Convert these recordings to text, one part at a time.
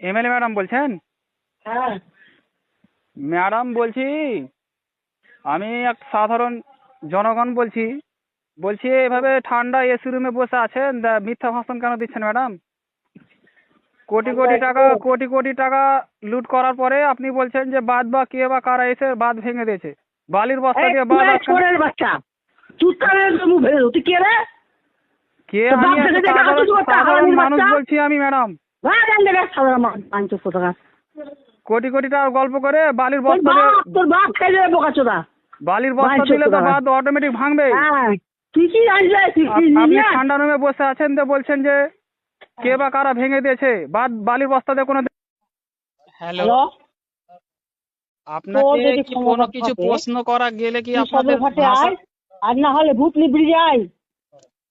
MLA madam বলছেন? হ্যাঁ। Madam বলছি আমি এক সাধারণ জনগণ বলছি বলছি এভাবে ঠান্ডা এসি রুমে বসে আছেন মিথ্যা ভাষণ কেন দিচ্ছেন ম্যাডাম? কোটি কোটি টাকা কোটি কোটি টাকা লুট করার পরে আপনি বলছেন যে বাদ বা কে বা কারা এসে বাদ ভেঙে দিয়েছে। বালির বস্তা দিয়ে বাদ চোরের বাচ্চা। মুখ ভেঙে। তুই কে রে? কে আমি সাধারণ মানুষ বলছি আমি ম্যাডাম। কোটি কোটি টাকা গল্প করে বালির বস্তা তোর বাপ বোকা চোদা। বালির বস্তা দিলে তো বাদ অটোমেটিক ভাঙবে। তুই কি আপনি ঠান্ডা রুমে বসে আছেন তো বলছেন যে কে বা কারা ভেঙে দিয়েছে? বাদ বালির বস্তা দিয়ে কোনো হ্যালো। আপনাকে কি কোনো কিছু প্রশ্ন করা গেলে কি আপনাদের আর না হলে ব্রিজে আয়।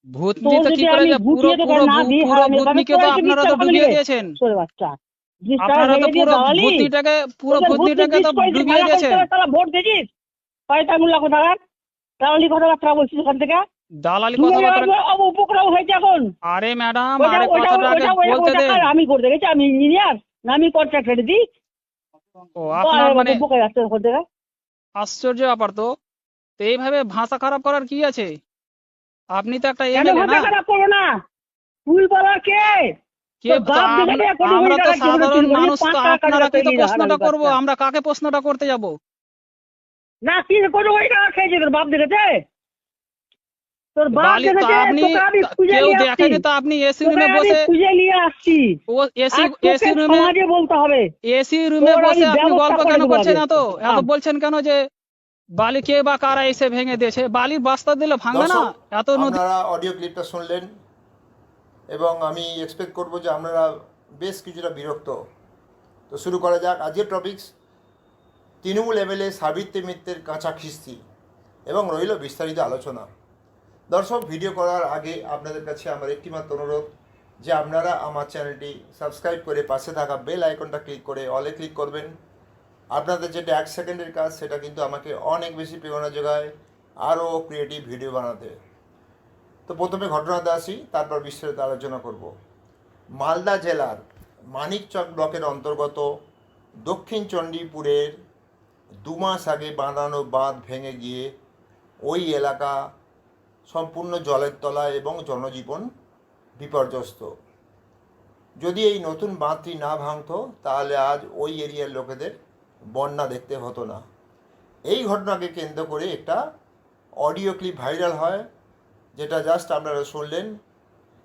ভূতনি তোর তো কি করে আমি পুরো পুরো পুরো ভূতনিকে তো আপনারা তো ডুবিয়ে দিয়েছেন বাচ্চা আপনারা তো পুরো ভূতনিটাকে পুরো ভূতনিটাকে তো ডুবিয়ে দিয়েছেন তাহলে ভোট দিছিস কোথাকার দালালি কথাবার্তা বলছিস ওখান থেকে? দালালি কথাবার্তা উপক্রম হয়েছে এখন। আরে ম্যাডাম আরে কথাটা আগে বলতে কার? আমি করতে গেছি আমি ইঞ্জিনিয়ার না আমি কন্ট্রাক্টর দিই ও আপনার মানে আশ্চর্য ব্যাপার তো এইভাবে ভাষা খারাপ করার কি আছে? আপনি তো একটা কেন এমএলএ না? খারাপ করব না? তুই বলার কে? কে বাপ তা দেখে আমরা- তো সাধারণ মানুষ তো আপনারা কি তো প্রশ্নটা করব। আমরা কাকে প্রশ্নটা করতে যাব? না কি কোটি কোটি টাকা খেয়েছে তোর বাপ দেখেছে তোর বাপ বালি তো দেখেছে আপনি কেউ দেখেনি তো আপনি এসি রুমে বসে খুঁজে নিয়ে আসছি। ও এসি এসি রুমে সমাজে বলতে হবে। এসি রুমে বসে আপনি গল্প কেন দেবো করছেন আগে। এত? এত। বলছেন কেন যে বালি কে বা কারা এসে ভেঙে দিয়েছে? বালির বস্তা দিলে ভাঙবে না? এত নদী অডিও ক্লিপটা শুনলেন এবং আমি এক্সপেক্ট করব যে আপনারা বেশ কিছুটা বিরক্ত। তো শুরু করা যাক। আজকের টপিকস তৃণমূল এমএলএ সাবিত্রী মিত্রের কাঁচা খিস্তি এবং রইল বিস্তারিত আলোচনা। দর্শক ভিডিও করার আগে আপনাদের কাছে আমার একটিমাত্র অনুরোধ যে আপনারা আমার চ্যানেলটি সাবস্ক্রাইব করে পাশে থাকা বেল আইকনটা ক্লিক করে অলে ক্লিক করবেন। আপনাদের যেটা এক সেকেন্ডের কাজ, সেটা কিন্তু আমাকে অনেক বেশি প্রেরণা যোগায় আরও ক্রিয়েটিভ ভিডিও বানাতে। তো প্রথমে ঘটনাতে আসি, তারপর বিস্তারিত আলোচনা করব। মালদা জেলার মানিকচক ব্লকের অন্তর্গত দক্ষিণ চণ্ডীপুরের দু মাস আগে বানানো বাঁধ ভেঙে গিয়ে ওই এলাকা সম্পূর্ণ জলের তলায় এবং জনজীবন বিপর্যস্ত। যদি এই নতুন বাঁধটি না ভাঙতো, তাহলে আজ ওই এরিয়ার লোকেদের বন্যা দেখতে হতো না। এই ঘটনাকে কেন্দ্র করে একটা অডিও ক্লিপ ভাইরাল হয়, যেটা জাস্ট আপনারা শুনলেন।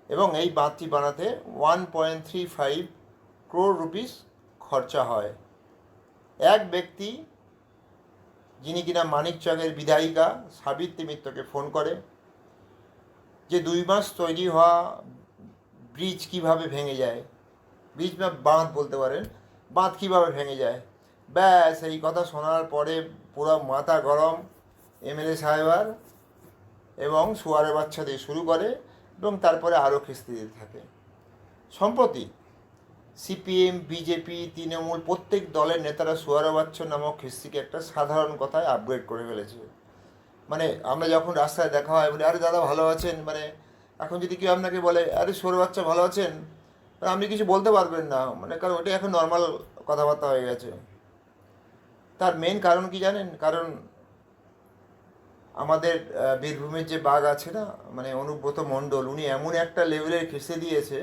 এবং এই বাঁধটি বানাতে one point three five crore rupees খরচা হয়। এক ব্যক্তি, যিনি কিনা মানিকচকের বিধায়িকা, সাবিত্রী মিত্রকে ফোন করে যে দুই মাস তৈরি হওয়া ব্রিজ কীভাবে ভেঙে যায়? ব্রিজ বা বাঁধ বলতে পারেন। বাঁধ কীভাবে ভেঙে যায়? ব্যাস, এই কথা শোনার পরে পুরো মাথা গরম এমএলএ সাহেবার এবং সুয়ারের বাচ্চা দিয়ে শুরু করে এবং তারপরে আরও খিস্তি দিতে থাকে। সম্প্রতি সিপিএম, বিজেপি, তৃণমূল প্রত্যেক দলের নেতারা সুয়ারে বাচ্চা নামক খিস্তিকে একটা সাধারণ কথায় আপগ্রেড করে ফেলেছে। মানে আমরা যখন রাস্তায় দেখা হয়, বলি, আরে দাদা, ভালো আছেন? মানে এখন যদি কেউ আপনাকে বলে, আরে সোর বাচ্চা ভালো আছেন? মানে আপনি কিছু বলতে পারবেন না। মানে কারণ ওটাই এখন নর্মাল কথাবার্তা হয়ে গেছে। তার মেন কারণ কি জানেন? কারণ আমাদের বীরভূমের যে বাঘ আছে না মানে অনুব্রত মণ্ডল, উনি এমন একটা লেভেলের খেসে দিয়েছে,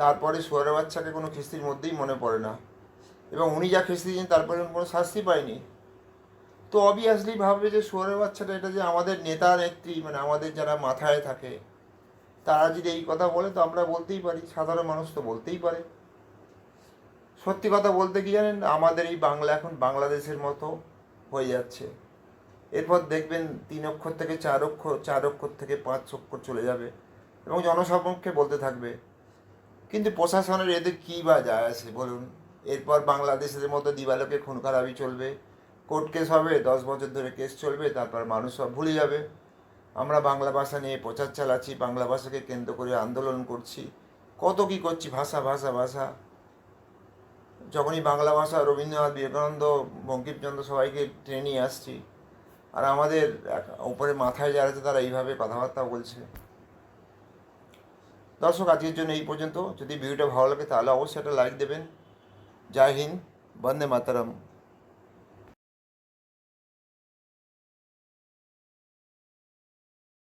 তারপরে সোয়ারের বাচ্চাকে কোনো খিস্তির মধ্যেই মনে পড়ে না। এবং উনি যা খিস্তি দিয়েছেন তারপরে কোনো শাস্তি পায়নি। তো অবভিয়াসলি ভাববে যে সোয়ারের বাচ্চাটা এটা যে আমাদের নেতা, নেত্রী মানে আমাদের যারা মাথায় থাকে, তারা যদি এই কথা বলে, তো আমরা বলতেই পারি, সাধারণ মানুষ তো বলতেই পারে। সত্যি কথা বলতে কি জানেন? আমাদের এই বাংলা এখন বাংলাদেশের মতো হয়ে যাচ্ছে। এরপর দেখবেন তিন অক্ষর থেকে চার অক্ষর চার অক্ষর থেকে পাঁচ অক্ষর চলে যাবে এবং জনসমক্ষে বলতে থাকবে। কিন্তু প্রশাসনের এদের কী বা যায় আসে বলুন? এরপর বাংলাদেশের মতো দিবালোকে খুন খারাপি চলবে, কোর্ট কেস হবে, দশ বছর ধরে কেস চলবে, তারপর মানুষ সব ভুলে যাবে। আমরা বাংলা ভাষা নিয়ে প্রচার চালাচ্ছি, বাংলা ভাষাকে কেন্দ্র করে আন্দোলন করছি। কত কি করছি? ভাষা ভাষা ভাষা। যখনই বাংলা ভাষা, রবীন্দ্রনাথ, বিবেকানন্দ, বঙ্কিমচন্দ্র সবাইকে ট্রেনে আসছি। আর আমাদের উপরে মাথায় যারা আছে তারা এইভাবে কথাবার্তা বলছে। দর্শক, আজকের জন্য এই পর্যন্ত। যদি ভিডিওটা ভালো লাগে তাহলে অবশ্যই একটা লাইক দেবেন। জয় হিন্দ, বন্দে মাতারাম।